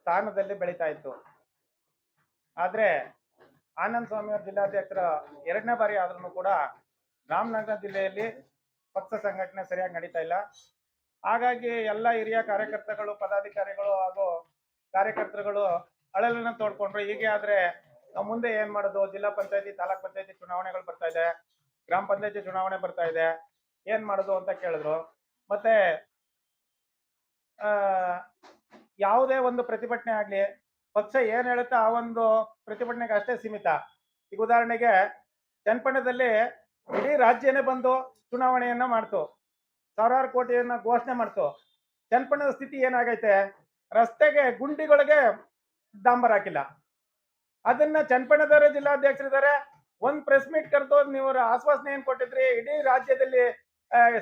ಸ್ಥಾನದಲ್ಲಿ ಬೆಳೀತಾ ಇತ್ತು. ಆದ್ರೆ ಆನಂದ್ ಸ್ವಾಮಿ ಅವ್ರ ಜಿಲ್ಲಾಧ್ಯಕ್ಷರ ಎರಡನೇ ಬಾರಿ ಆದ್ರೂ ಕೂಡ ರಾಮನಗರ ಜಿಲ್ಲೆಯಲ್ಲಿ ಪಕ್ಷ ಸಂಘಟನೆ ಸರಿಯಾಗಿ ನಡೀತಾ ಇಲ್ಲ. ಹಾಗಾಗಿ ಎಲ್ಲ ಹಿರಿಯ ಕಾರ್ಯಕರ್ತಗಳು, ಪದಾಧಿಕಾರಿಗಳು ಹಾಗೂ ಕಾರ್ಯಕರ್ತರುಗಳು ಅಳಲನ್ನ ತೋಡ್ಕೊಂಡ್ರು. ಹೀಗೆ ಆದ್ರೆ ನಾವು ಮುಂದೆ ಏನ್ ಮಾಡೋದು? ಜಿಲ್ಲಾ ಪಂಚಾಯತಿ, ತಾಲೂಕ್ ಪಂಚಾಯತಿ ಚುನಾವಣೆಗಳು ಬರ್ತಾ ಇದೆ. ಗ್ರಾಮ ಪಂಚಾಯತಿ ಚುನಾವಣೆ ಬರ್ತಾ ಇದೆ. ಏನ್ ಮಾಡೋದು ಅಂತ ಕೇಳಿದ್ರು. ಮತ್ತೆ ಯಾವುದೇ ಒಂದು ಪ್ರತಿಭಟನೆ ಆಗ್ಲಿ, ಪಕ್ಷ ಏನ್ ಹೇಳುತ್ತೆ ಆ ಒಂದು ಪ್ರತಿಭಟನೆಗೆ ಅಷ್ಟೇ ಸೀಮಿತ. ಈಗ ಉದಾಹರಣೆಗೆ ಚನ್ನಪಟ್ಟಣದಲ್ಲಿ ಇಡೀ ರಾಜ್ಯನೇ ಬಂದು ಚುನಾವಣೆಯನ್ನ ಮಾಡ್ತು. ಸಾವಿರಾರು ಕೋಟಿಯನ್ನ ಘೋಷಣೆ ಮಾಡ್ತು. ಚನ್ನಪಟ್ಟಣದ ಸ್ಥಿತಿ ಏನಾಗೈತೆ? ರಸ್ತೆಗೆ, ಗುಂಡಿಗಳಿಗೆ ಡಾಂಬರ್ ಹಾಕಿಲ್ಲ. ಅದನ್ನ ಚನ್ನಪಟ್ಟಣದವರೇ ಜಿಲ್ಲಾಧ್ಯಕ್ಷರಿದ್ದಾರೆ. ಒಂದ್ ಪ್ರೆಸ್ ಮೀಟ್ ಕರೆದು ನೀವು ಆಶ್ವಾಸನೆ ಏನ್ ಕೊಟ್ಟಿದ್ರಿ? ಇಡೀ ರಾಜ್ಯದಲ್ಲಿ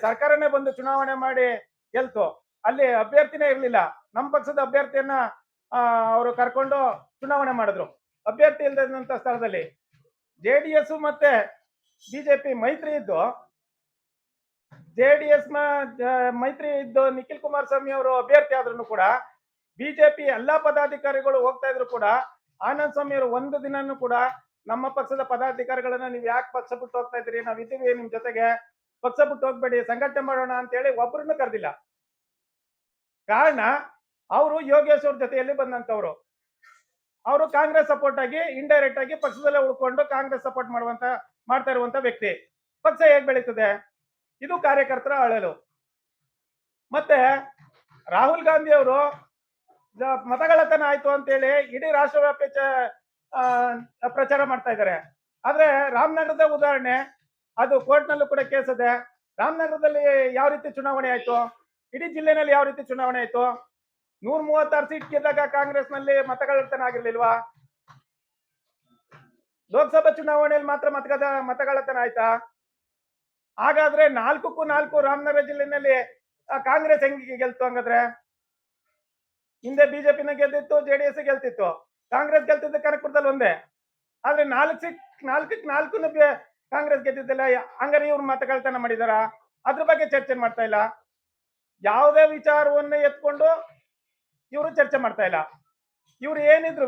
ಸರ್ಕಾರನೇ ಬಂದು ಚುನಾವಣೆ ಮಾಡಿ ಗೆಲ್ತು. ಅಲ್ಲಿ ಅಭ್ಯರ್ಥಿನೇ ಇರ್ಲಿಲ್ಲ. ನಮ್ಮ ಪಕ್ಷದ ಅಭ್ಯರ್ಥಿಯನ್ನ ಅವರು ಕರ್ಕೊಂಡು ಚುನಾವಣೆ ಮಾಡಿದ್ರು. ಅಭ್ಯರ್ಥಿ ಇಲ್ಲದಂತ ಸ್ಥಳದಲ್ಲಿ ಜೆ ಡಿ ಎಸ್ ಮತ್ತೆ ಬಿಜೆಪಿ ಮೈತ್ರಿ ಇದ್ದು, ಜೆ ಡಿ ಎಸ್ ಮೈತ್ರಿ ಇದ್ದು ನಿಖಿಲ್ ಕುಮಾರಸ್ವಾಮಿ ಅವರು ಅಭ್ಯರ್ಥಿ ಆದ್ರೂ ಕೂಡ ಬಿಜೆಪಿ ಎಲ್ಲಾ ಪದಾಧಿಕಾರಿಗಳು ಹೋಗ್ತಾ ಇದ್ರು ಕೂಡ, ಆನಂದ್ ಸ್ವಾಮಿ ಅವರು ಒಂದು ದಿನನೂ ಕೂಡ ನಮ್ಮ ಪಕ್ಷದ ಪದಾಧಿಕಾರಿಗಳನ್ನ ನೀವು ಯಾಕೆ ಪಕ್ಷ ಬಿಟ್ಟು ಹೋಗ್ತಾ ಇದ್ರಿ ನಾವ್ ಇದೀವಿ ನಿಮ್ ಜೊತೆಗೆ. ಪಕ್ಷ ಬಿಟ್ಟು ಹೋಗ್ಬೇಡಿ, ಸಂಘಟನೆ ಮಾಡೋಣ ಅಂತ ಹೇಳಿ ಒಬ್ಬರನ್ನು ಕರೆದಿಲ್ಲ. ಕಾರಣ ಅವರು ಯೋಗೇಶ್ ಅವ್ರ ಜೊತೆಯಲ್ಲಿ ಬಂದಂತವ್ರು ಅವರು ಕಾಂಗ್ರೆಸ್ ಸಪೋರ್ಟ್ ಆಗಿ ಇಂಡೈರೆಕ್ಟ್ ಆಗಿ ಪಕ್ಷದಲ್ಲೇ ಉಳ್ಕೊಂಡು ಕಾಂಗ್ರೆಸ್ ಸಪೋರ್ಟ್ ಮಾಡುವಂತ, ಮಾಡ್ತಾ ಇರುವಂತ ವ್ಯಕ್ತಿ. ಪಕ್ಷ ಹೇಗ್ ಬೆಳೀತದೆ? ಇದು ಕಾರ್ಯಕರ್ತರ ಅಳಲು. ಮತ್ತೆ ರಾಹುಲ್ ಗಾಂಧಿ ಅವರು ಮತಗಳತನ ಆಯ್ತು ಅಂತೇಳಿ ಇಡೀ ರಾಷ್ಟ್ರವ್ಯಾಪಿ ಪ್ರಚಾರ ಮಾಡ್ತಾ ಇದ್ದಾರೆ. ಆದ್ರೆ ರಾಮನಗರದ ಉದಾಹರಣೆ, ಅದು ಕೋರ್ಟ್ನಲ್ಲೂ ಕೂಡ ಕೇಸ್ ಇದೆ. ರಾಮನಗರದಲ್ಲಿ ಯಾವ ರೀತಿ ಚುನಾವಣೆ ಆಯ್ತು? ಇಡೀ ಜಿಲ್ಲೆನಲ್ಲಿ ಯಾವ ರೀತಿ ಚುನಾವಣೆ ಆಯ್ತು? ನೂರ ಮೂವತ್ತಾರು ಸೀಟ್ ಗೆದ್ದಾಗ ಕಾಂಗ್ರೆಸ್ನಲ್ಲಿ ಮತಗಳತನ ಆಗಿರ್ಲಿಲ್ವಾ? ಲೋಕಸಭಾ ಚುನಾವಣೆಯಲ್ಲಿ ಮಾತ್ರ ಮತಗದ ಮತಗಳತನ ಆಯ್ತಾ? ಹಾಗಾದ್ರೆ ನಾಲ್ಕಕ್ಕೂ ನಾಲ್ಕು ರಾಮನಗರ ಜಿಲ್ಲೆನಲ್ಲಿ ಕಾಂಗ್ರೆಸ್ ಹೆಂಗೆ ಗೆಲ್ತು ಹಂಗಾದ್ರೆ? ಹಿಂದೆ ಬಿಜೆಪಿನ ಗೆದ್ದಿತ್ತು ಜೆಡಿಎಸ್ ಗೆಲ್ತಿತ್ತು. ಕಾಂಗ್ರೆಸ್ ಗೆಲ್ತಿದ್ದ ಕನಕಪುರದಲ್ಲಿ ಒಂದೇ. ಆದ್ರೆ ನಾಲ್ಕು ಸೀಟ್, ನಾಲ್ಕಕ್ಕೆ ನಾಲ್ಕು ಕಾಂಗ್ರೆಸ್ ಗೆದ್ದಿದ್ದಿಲ್ಲ. ಹಂಗಾರೆ ಇವ್ರು ಮತಗಳತನ ಮಾಡಿದಾರ? ಅದ್ರ ಬಗ್ಗೆ ಚರ್ಚೆ ಮಾಡ್ತಾ ಇಲ್ಲ. ಯಾವುದೇ ವಿಚಾರವನ್ನ ಎತ್ಕೊಂಡು ಇವರು ಚರ್ಚೆ ಮಾಡ್ತಾ ಇಲ್ಲ. ಇವ್ರು ಏನಿದ್ರು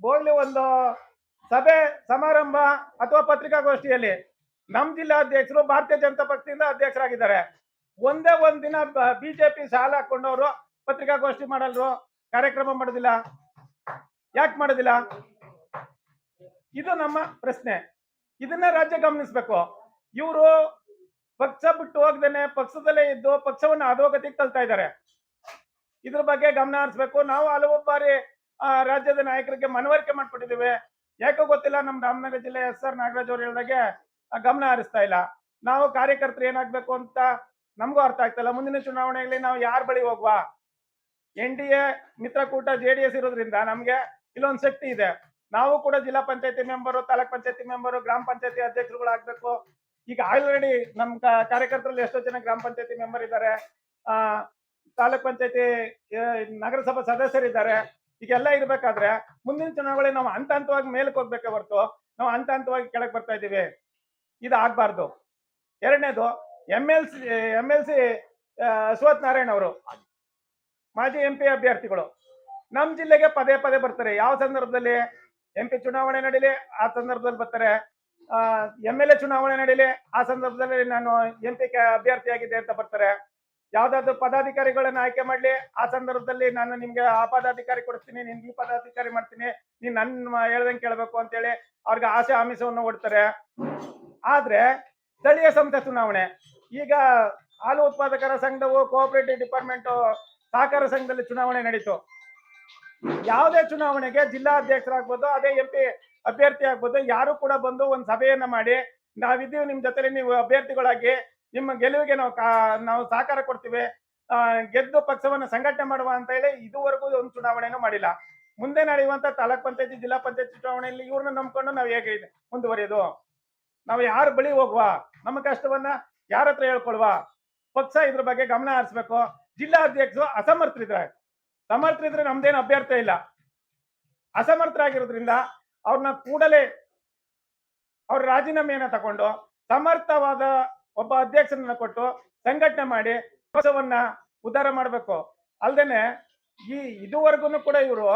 ಬೋಗ್ಲಿ ಒಂದು ಸಭೆ, ಸಮಾರಂಭ ಅಥವಾ ಪತ್ರಿಕಾಗೋಷ್ಠಿಯಲ್ಲಿ ನಮ್ ಜಿಲ್ಲಾಧ್ಯಕ್ಷರು ಭಾರತೀಯ ಜನತಾ ಪಕ್ಷದಿಂದ ಅಧ್ಯಕ್ಷರಾಗಿದ್ದಾರೆ. ಒಂದೇ ಒಂದ್ ದಿನ ಬಿಜೆಪಿ ಸಾಲ ಹಾಕೊಂಡವರು ಪತ್ರಿಕಾಗೋಷ್ಠಿ ಮಾಡಲ್ರು, ಕಾರ್ಯಕ್ರಮ ಮಾಡೋದಿಲ್ಲ. ಯಾಕೆ ಮಾಡೋದಿಲ್ಲ? ಇದು ನಮ್ಮ ಪ್ರಶ್ನೆ. ಇದನ್ನ ರಾಜ್ಯ ಗಮನಿಸ್ಬೇಕು. ಇವರು ಪಕ್ಷ ಬಿಟ್ಟು ಹೋಗ್ದೇನೆ, ಪಕ್ಷದಲ್ಲೇ ಇದ್ದು ಪಕ್ಷವನ್ನು ಅಧೋಗತಿಗೆ ತಳ್ತಾ ಇದ್ದಾರೆ. ಇದ್ರ ಬಗ್ಗೆ ಗಮನ ಹರಿಸ್ಬೇಕು. ನಾವು ಹಲವು ಬಾರಿ ರಾಜ್ಯದ ನಾಯಕರಿಗೆ ಮನವರಿಕೆ ಮಾಡ್ಕೊಟ್ಟಿದ್ದೀವಿ. ಯಾಕೋ ಗೊತ್ತಿಲ್ಲ, ನಮ್ ರಾಮನಗರ ಜಿಲ್ಲೆ ಎಸ್ ಆರ್ ನಾಗರಾಜ್ ಅವ್ರು ಹೇಳಿದಾಗೆ ಗಮನ ಹರಿಸ್ತಾ ಇಲ್ಲ. ನಾವು ಕಾರ್ಯಕರ್ತರು ಏನಾಗ್ಬೇಕು ಅಂತ ನಮಗೂ ಅರ್ಥ ಆಗ್ತಾ ಇಲ್ಲ. ಮುಂದಿನ ಚುನಾವಣೆಯಲ್ಲಿ ನಾವು ಯಾರ ಬಳಿ ಹೋಗ್ವಾ? ಎನ್ ಡಿ ಎ, ಮಿತ್ರಕೂಟ, ಜೆ ಡಿ ಎಸ್ ಇರೋದ್ರಿಂದ ನಮ್ಗೆ ಇಲ್ಲೊಂದು ಶಕ್ತಿ ಇದೆ. ನಾವು ಕೂಡ ಜಿಲ್ಲಾ ಪಂಚಾಯತಿ ಮೆಂಬರು, ತಾಲೂಕ್ ಪಂಚಾಯತಿ ಮೆಂಬರು, ಗ್ರಾಮ ಪಂಚಾಯತಿ ಅಧ್ಯಕ್ಷರುಗಳು ಆಗ್ಬೇಕು ಈಗ ಆಲ್ರೆಡಿ ನಮ್ಮ ಕಾರ್ಯಕರ್ತರಲ್ಲಿ ಎಷ್ಟೋ ಜನ ಗ್ರಾಮ ಪಂಚಾಯತಿ ಮೆಂಬರ್ ಇದ್ದಾರೆ ಆ ತಾಲೂಕ್ ಪಂಚಾಯತಿ ನಗರಸಭಾ ಸದಸ್ಯರಿದ್ದಾರೆ. ಈಗೆಲ್ಲ ಇರ್ಬೇಕಾದ್ರೆ ಮುಂದಿನ ಚುನಾವಣೆ ನಾವು ಹಂತ ಹಂತವಾಗಿ ಮೇಲಕ್ಕೆ ಹೋಗ್ಬೇಕೆ ಹೊರತು ನಾವು ಹಂತ ಹಂತವಾಗಿ ಕೆಳಗೆ ಬರ್ತಾ ಇದ್ದೀವಿ. ಇದು ಆಗ್ಬಾರ್ದು ಎರಡನೇದು M L C M L C Ashwath Narayan ಅವರು, ಮಾಜಿ ಎಂ ಪಿ ಅಭ್ಯರ್ಥಿಗಳು. ನಮ್ಮ ಜಿಲ್ಲೆಗೆ ಪದೇ ಪದೇ ಬರ್ತಾರೆ. ಯಾವ ಸಂದರ್ಭದಲ್ಲಿ ಎಂ ಪಿ ಚುನಾವಣೆ ನಡೀಲಿ, ಆ ಸಂದರ್ಭದಲ್ಲಿ ಬರ್ತಾರೆ. ಎಂ ಎಲ್ ಎ ಚುನಾವಣೆ ನಡೀಲಿ, ಆ ಸಂದರ್ಭದಲ್ಲಿ ನಾನು ಎಂ ಪಿ ಅಭ್ಯರ್ಥಿಯಾಗಿದ್ದೆ ಅಂತ ಬರ್ತಾರೆ. ಯಾವ್ದಾದ್ರು ಪದಾಧಿಕಾರಿಗಳನ್ನ ಆಯ್ಕೆ ಮಾಡ್ಲಿ, ಆ ಸಂದರ್ಭದಲ್ಲಿ ನಾನು ನಿಮ್ಗೆ ಆ ಪದಾಧಿಕಾರಿ ಕೊಡಿಸ್ತೀನಿ, ನಿನ್ಗೆ ಈ ಪದಾಧಿಕಾರಿ ಮಾಡ್ತೀನಿ, ನೀನ್ ನನ್ನ ಹೇಳ್ದಂಗೆ ಕೇಳಬೇಕು ಅಂತೇಳಿ ಅವ್ರಿಗೆ ಆಸೆ ಆಮಿಷವನ್ನು ಕೊಡ್ತಾರೆ. ಆದ್ರೆ ಸ್ಥಳೀಯ ಸಂಸ್ಥೆ ಚುನಾವಣೆ, ಈಗ ಹಾಲು ಉತ್ಪಾದಕರ ಸಂಘವು ಕೋಆಪರೇಟಿವ್ ಡಿಪಾರ್ಟ್ಮೆಂಟ್ ಸಹಕಾರ ಸಂಘದಲ್ಲಿ ಚುನಾವಣೆ ನಡೀತು. ಯಾವುದೇ ಚುನಾವಣೆಗೆ ಜಿಲ್ಲಾ ಅಧ್ಯಕ್ಷರಾಗ್ಬೋದು ಅದೇ ಎಂ ಪಿ ಅಭ್ಯರ್ಥಿ ಆಗ್ಬೋದು, ಯಾರು ಕೂಡ ಬಂದು ಒಂದು ಸಭೆಯನ್ನ ಮಾಡಿ, ನಾವಿದ್ದೀವಿ ನಿಮ್ ಜೊತೆ ನೀವು ಅಭ್ಯರ್ಥಿಗಳಾಗಿ ನಿಮ್ಮ ಗೆಲುವಿಗೆ ನಾವು ನಾವು ಸಹಕಾರ ಕೊಡ್ತೀವಿ ಗೆದ್ದು ಪಕ್ಷವನ್ನ ಸಂಘಟನೆ ಮಾಡುವ ಅಂತ ಹೇಳಿ ಇದುವರೆಗೂ ಒಂದು ಚುನಾವಣೆನೂ ಮಾಡಿಲ್ಲ. ಮುಂದೆ ನಡೆಯುವಂತ ತಾಲೂಕ್ ಪಂಚಾಯತಿ, ಜಿಲ್ಲಾ ಪಂಚಾಯತಿ ಚುನಾವಣೆಯಲ್ಲಿ ಇವ್ರನ್ನ ನಂಬ್ಕೊಂಡು ನಾವು ಹೇಗೆ ಮುಂದುವರಿಯೋದು? ನಾವು ಯಾರ ಬಳಿ ಹೋಗುವ? ನಮ್ಮ ಕಷ್ಟವನ್ನ ಯಾರ ಹತ್ರ ಹೇಳ್ಕೊಳ್ವ? ಪಕ್ಷ ಇದ್ರ ಬಗ್ಗೆ ಗಮನ ಹರಿಸ್ಬೇಕು. ಜಿಲ್ಲಾ ಅಧ್ಯಕ್ಷರು ಅಸಮರ್ಥರಿದ್ದಾರೆ ಸಮರ್ಥರಿದ್ರೆ ನಮ್ದೇನು ಅಭ್ಯರ್ಥ ಇಲ್ಲ. ಅಸಮರ್ಥರಾಗಿರೋದ್ರಿಂದ ಅವ್ರನ್ನ ಕೂಡಲೇ ಅವ್ರ ರಾಜೀನಾಮೆಯನ್ನ ತಗೊಂಡು ಸಮರ್ಥವಾದ ಒಬ್ಬ ಅಧ್ಯಕ್ಷರನ್ನ ಕೊಟ್ಟು ಸಂಘಟನೆ ಮಾಡಿ ಕೆಲಸವನ್ನ ಉದ್ಧಾರ ಮಾಡಬೇಕು. ಅಲ್ದೇನೆ ಈ ಇದುವರೆಗೂ ಕೂಡ ಇವರು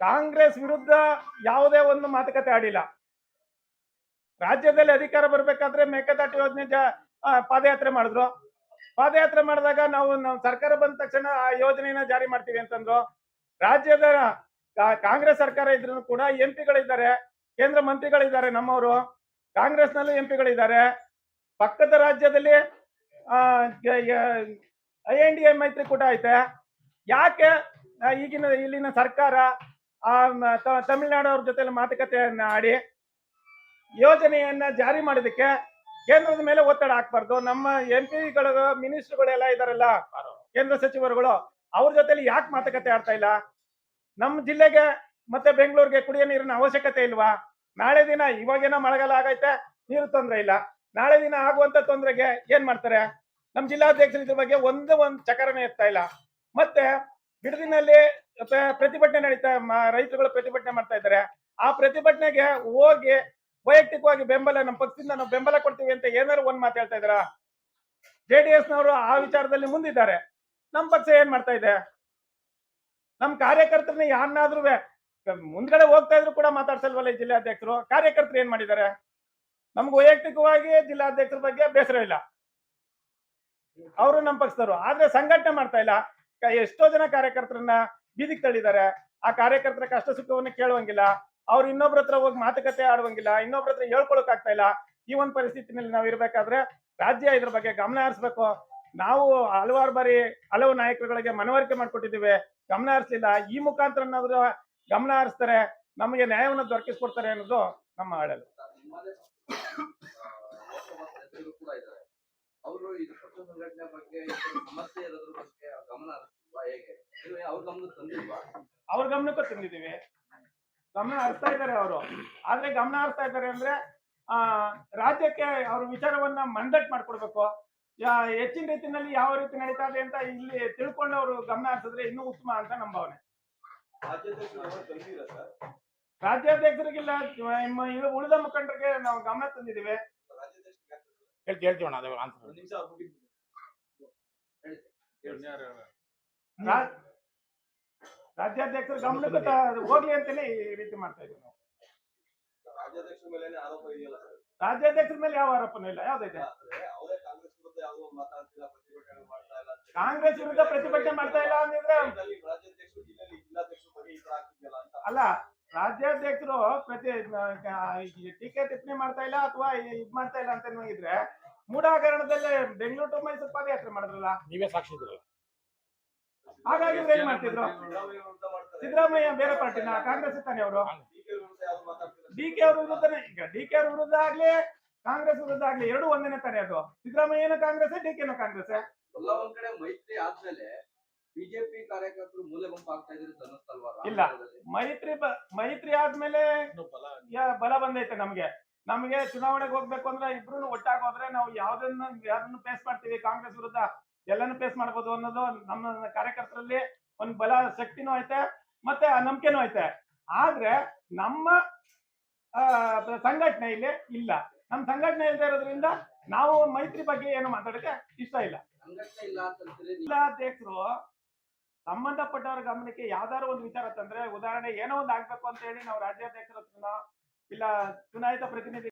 ಕಾಂಗ್ರೆಸ್ ವಿರುದ್ಧ ಯಾವುದೇ ಒಂದು ಮಾತುಕತೆ ಆಡಿಲ್ಲ. ರಾಜ್ಯದಲ್ಲಿ ಅಧಿಕಾರ ಬರ್ಬೇಕಾದ್ರೆ ಮೇಕೆದಾಟು ಯೋಜನೆ ಪಾದಯಾತ್ರೆ ಮಾಡಿದ್ರು. ಪಾದಯಾತ್ರೆ ಮಾಡಿದಾಗ ನಾವು ನಾವು ಸರ್ಕಾರ ಬಂದ ತಕ್ಷಣ ಆ ಯೋಜನೆಯನ್ನ ಜಾರಿ ಮಾಡ್ತೀವಿ ಅಂತಂದ್ರು. ರಾಜ್ಯದ ಕಾಂಗ್ರೆಸ್ ಸರ್ಕಾರ ಇದ್ರು ಕೂಡ ಎಂ ಪಿಗಳಿದ್ದಾರೆ, ಕೇಂದ್ರ ಮಂತ್ರಿಗಳಿದ್ದಾರೆ ನಮ್ಮವರು. ಕಾಂಗ್ರೆಸ್ನಲ್ಲೂ ಎಂ ಪಿಗಳಿದ್ದಾರೆ ಪಕ್ಕದ ರಾಜ್ಯದಲ್ಲಿ ಐ ಎನ್ ಡಿ ಎ ಮೈತ್ರಿಕೂಟ ಐತೆ. ಯಾಕೆ ಈಗಿನ, ಇಲ್ಲಿನ ಸರ್ಕಾರ ತಮಿಳ್ನಾಡು ಅವ್ರ ಜೊತೆಲಿ ಮಾತುಕತೆಯನ್ನ ಆಡಿ, ಯೋಜನೆಯನ್ನ ಜಾರಿ ಮಾಡಿದಕ್ಕೆ ಕೇಂದ್ರದ ಮೇಲೆ ಒತ್ತಡ ಹಾಕ್ಬಾರ್ದು. ನಮ್ಮ ಎಂ ಪಿಗಳು ಮಿನಿಸ್ಟರ್ಗಳೆಲ್ಲ ಇದಾರಲ್ಲ, ಕೇಂದ್ರ ಸಚಿವರುಗಳು, ಅವ್ರ ಜೊತೆಲಿ ಯಾಕೆ ಮಾತುಕತೆ ಆಡ್ತಾ ಇಲ್ಲ? ನಮ್ಮ ಜಿಲ್ಲೆಗೆ ಮತ್ತೆ ಬೆಂಗಳೂರಿಗೆ ಕುಡಿಯೋ ನೀರಿನ ಅವಶ್ಯಕತೆ ಇಲ್ವಾ? ನಾಳೆ ದಿನ ಇವಾಗೇನ ಮಳೆಗಾಲ ಆಗೈತೆ, ನೀರು ತೊಂದರೆ ಇಲ್ಲ. ನಾಳೆ ದಿನ ಆಗುವಂತ ತೊಂದರೆಗೆ ಏನ್ ಮಾಡ್ತಾರೆ? ನಮ್ಮ ಜಿಲ್ಲಾಧ್ಯಕ್ಷರು ಇದ್ರ ಬಗ್ಗೆ ಒಂದು ಒಂದು ಚಕರನೇ ಎತ್ತಾ ಇಲ್ಲ. ಮತ್ತೆ ಬಿಡದಿನಲ್ಲಿ ಪ್ರ- ಪ್ರತಿಭಟನೆ ನಡೀತಾ ರೈತರುಗಳು ಪ್ರತಿಭಟನೆ ಮಾಡ್ತಾ ಇದ್ದಾರೆ. ಆ ಪ್ರತಿಭಟನೆಗೆ ಹೋಗಿ ವೈಯಕ್ತಿಕವಾಗಿ ಬೆಂಬಲ ನಮ್ಮ ಪಕ್ಷದಿಂದ ನಾವು ಬೆಂಬಲ ಕೊಡ್ತೀವಿ ಅಂತ ಏನಾದ್ರು ಒಂದ್ ಮಾತು ಹೇಳ್ತಾ ಇದಾರ ಜೆ ಡಿ ಎಸ್ ನವರು ಆ ವಿಚಾರದಲ್ಲಿ ಮುಂದಿದ್ದಾರೆ. ನಮ್ಮ ಪಕ್ಷ ಏನ್ ಮಾಡ್ತಾ ಇದೆ? ನಮ್ ಕಾರ್ಯಕರ್ತರನ್ನ ಯಾರನ್ನಾದ್ರೂ ಮುಂದ್ಗಡೆ ಹೋಗ್ತಾ ಇದ್ರು ಕೂಡ ಮಾತಾಡ್ಸಲ್ವಲ್ಲ ಈ ಜಿಲ್ಲಾಧ್ಯಕ್ಷರು? ಕಾರ್ಯಕರ್ತರು ಏನ್ ಮಾಡಿದ್ದಾರೆ? ನಮ್ಗೆ ವೈಯಕ್ತಿಕವಾಗಿ ಜಿಲ್ಲಾಧ್ಯಕ್ಷರ ಬಗ್ಗೆ ಬೇಸರ ಇಲ್ಲ. ಅವರು ನಮ್ಮ ಪಕ್ಷದವರು. ಆದ್ರೆ ಸಂಘಟನೆ ಮಾಡ್ತಾ ಇಲ್ಲ. ಎಷ್ಟೋ ಜನ ಕಾರ್ಯಕರ್ತರನ್ನ ಬೀದಿಗೆ ತಳ್ಳಿದ್ದಾರೆ. ಆ ಕಾರ್ಯಕರ್ತರ ಕಷ್ಟ ಸುಖವನ್ನ ಕೇಳುವಂಗಿಲ್ಲ. ಅವ್ರು ಇನ್ನೊಬ್ರ ಹತ್ರ ಹೋಗಿ ಮಾತುಕತೆ ಆಡುವಂಗಿಲ್ಲ. ಇನ್ನೊಬ್ರ ಹತ್ರ ಹೇಳ್ಕೊಳಕ್ ಆಗ್ತಾ ಇಲ್ಲ. ಈ ಒಂದು ಪರಿಸ್ಥಿತಿನಲ್ಲಿ ನಾವು ಇರ್ಬೇಕಾದ್ರೆ ರಾಜ್ಯ ಇದ್ರ ಬಗ್ಗೆ ಗಮನ ಹರಿಸ್ಬೇಕು. ನಾವು ಹಲವಾರು ಬಾರಿ ಹಲವು ನಾಯಕರುಗಳಿಗೆ ಮನವರಿಕೆ ಮಾಡ್ಕೊಟ್ಟಿದ್ದೀವಿ. ಗಮನ ಹರಿಸಲಿಲ್ಲ. ಈ ಮುಖಾಂತರ ಗಮನ ಹರಿಸ್ತಾರೆ ನಮಗೆ ನ್ಯಾಯವನ್ನು ದೊರಕಿಸ್ಕೊಡ್ತಾರೆ ಅನ್ನೋದು ನಮ್ಮ ಆಡಲು ಇದ್ದಾರೆ ಅವರು ಗಮನಕ್ಕೆ ತಂದಿದ್ದೀವಿ. ಗಮನ ಹರಿಸ್ತಾ ಇದ್ದಾರೆ ಅವರು. ಆದ್ರೆ ಗಮನ ಹರಿಸ್ತಾ ಇದ್ದಾರೆ ಅಂದ್ರೆ ಆ ರಾಜ್ಯಕ್ಕೆ ಅವ್ರ ವಿಚಾರವನ್ನ ಮಂಡಟ್ ಮಾಡ್ಕೊಡ್ಬೇಕು. ಹೆಚ್ಚಿನ ರೀತಿಯಲ್ಲಿ ಯಾವ ರೀತಿ ನಡೀತಾ ಇದೆ ಅಂತ ಇಲ್ಲಿ ತಿಳ್ಕೊಂಡು ಅವರು ಗಮನ ಹರಿಸಿದ್ರೆ ಇನ್ನೂ ಉತ್ತಮ ಅಂತ ನಮ್ಮ ಭಾವನೆ. ರಾಜ್ಯಾಧ್ಯಕ್ಷರಿಗಿಲ್ಲ ಇನ್ನು ಉಳಿದ ಮುಖಂಡರಿಗೆ ನಾವು ಗಮನ ತಂದಿದ್ದೀವಿ. ಹೇಳ್ತಿ ಹೇಳ್ತೀವಣ ಅದೇ ಆನ್ಸರ್ ರಾಜ್ಯಾಧ್ಯಕ್ಷರ ಗಮನಕ್ಕೆ ಹೋಗ್ಲಿ ಅಂತಾನೆ ಈ ರೀತಿ ಮಾಡ್ತಾ ಇದ್ದೀವಿ ನಾವು. ರಾಜ್ಯಾಧ್ಯಕ್ಷರ ಮೇಲೆ ಆರೋಪ ಇದೆಯಲ್ಲ ಸರ್? ರಾಜ್ಯಾಧ್ಯಕ್ಷರ ಮೇಲೆ ಯಾವ ಆರೋಪನೂ ಇಲ್ಲ ಯಾವ್ದೈತೆ ಕಾಂಗ್ರೆಸ್ ವಿರುದ್ಧ ಯಾವುದೋ ಒಂದು ಮಾತಾಡ್ತಿಲ್ಲ ಪ್ರತಿಭಟನೆ ಮಾಡ್ತಾ ಇಲ್ಲ ಅಂತ ಕಾಂಗ್ರೆಸ್ ವಿರುದ್ಧ ಪ್ರತಿಭಟನೆ ಮಾಡ್ತಾ ಇಲ್ಲ ಅಂದಿದ್ರೆ ಜಿಲ್ಲೆಯಲ್ಲಿ ರಾಜ್ಯಾಧ್ಯಕ್ಷರು ಜಿಲ್ಲೆಯಲ್ಲಿ ಜಿಲ್ಲಾಧ್ಯಕ್ಷರ ಬಗ್ಗೆ ಈ ತರ ಆಗ್ತಿದೆಯಲ್ಲ ಅಂತ ಅಲ್ಲ ರಾಜ್ಯಾಧ್ಯಕ್ಷರು ಪ್ರತಿ ಟೀಕೆ ಟಿಪ್ಪಣಿ ಮಾಡ್ತಾ ಇಲ್ಲ ಅಥವಾ ಇದ್ ಮಾಡ್ತಾ ಇಲ್ಲ ಅಂತ ನೋಡಿದ್ರೆ ಮೂಡಾಕರಣದಲ್ಲಿ ಬೆಂಗಳೂರು ಟು ಮೈಸೂರು ಪಾದಯಾತ್ರೆ ಮಾಡಿದ್ರಲ್ಲ? ನೀವೇ ಸಾಕ್ಷಿ ಹಾಗಾಗಿ ಏನ್ ಮಾಡ್ತಿದ್ರು? ಸಿದ್ದರಾಮಯ್ಯ ಬೇರೆ ಪಾರ್ಟಿನ ಕಾಂಗ್ರೆಸ್ ತಾನೆ ಅವರು? ಡಿ ಕೆ ಡಿ ಅವ್ರ ವಿರುದ್ಧನೇ ಈಗ ಡಿ ಕೆ ಅವ್ರ ವಿರುದ್ಧ ಆಗ್ಲಿ ಕಾಂಗ್ರೆಸ್ ವಿರುದ್ಧ ಆಗ್ಲಿ ಎರಡು ಒಂದೇನೆ ತಾನೆ ಅದು. ಸಿದ್ದರಾಮಯ್ಯನ ಕಾಂಗ್ರೆಸ್ ಡಿ ಕೆನ ಕಾಂಗ್ರೆಸ್. ಎಲ್ಲ ಒಂದ್ ಕಡೆ ಮೈತ್ರಿ ಆದ್ಮೇಲೆ ಬಿಜೆಪಿ ಕಾರ್ಯಕರ್ತರು ಮೂಲೆ ಗುಂಪು ಆಗ್ತಾ ಇದ್ರೆ ಅನ್ನಿಸ್ತಲ್ವಾ ಇಲ್ಲ. ಮೈತ್ರಿ ಬ- ಮೈತ್ರಿ ಆದ್ಮೇಲೆ ಯಾ- ಬಲ ಬಂದೈತೆ ನಮ್ಗೆ. ನಮ್ಗೆ ಚುನಾವಣೆಗೆ ಹೋಗ್ಬೇಕು ಅಂದ್ರೆ ಇಬ್ರು ಒಟ್ಟಾಗಿ ಹೋದ್ರೆ ನಾವು ಯಾವ್ದನ್ನ ಯಾರನ್ನು ಫೇಸ್ ಮಾಡ್ತೀವಿ ಕಾಂಗ್ರೆಸ್ ವಿರುದ್ಧ ಎಲ್ಲಾನು ಫೇಸ್ ಮಾಡ್ಬೋದು ಅನ್ನೋದು ನಮ್ಮ ಕಾರ್ಯಕರ್ತರಲ್ಲಿ ಒಂದ್ ಬಲ ಶಕ್ತಿನೂ ಐತೆ ಮತ್ತೆ ಆ ನಂಬಿಕೆನೂ ಐತೆ. ಆದ್ರೆ ನಮ್ಮ ಆ, ಸಂಘಟನೆ ಇಲ್ಲಿ ಇಲ್ಲ. ನಮ್ಮ ಸಂಘಟನೆ ಇಲ್ಲದೆ ಇರೋದ್ರಿಂದ ನಾವು ಮೈತ್ರಿ ಬಗ್ಗೆ ಏನು ಮಾತಾಡಕ್ಕೆ ಇಷ್ಟ ಇಲ್ಲ. ಸಂಘಟನೆ ಇಲ್ಲ ಅಂತ ಇಲ್ಲ ನೀವು. ಸಂಬಂಧಪಟ್ಟವರ ಗಮನಕ್ಕೆ ಯಾವ್ದಾದ್ರು ಒಂದು ವಿಚಾರ ತಂದ್ರೆ, ಉದಾಹರಣೆ ಏನೋ ಒಂದು ಆಗ್ಬೇಕು ಅಂತ ಹೇಳಿ ನಾವು ರಾಜ್ಯಾಧ್ಯಕ್ಷರ ಹತ್ರನೋ, ಇಲ್ಲ ಚುನಾಯಿತ ಪ್ರತಿನಿಧಿ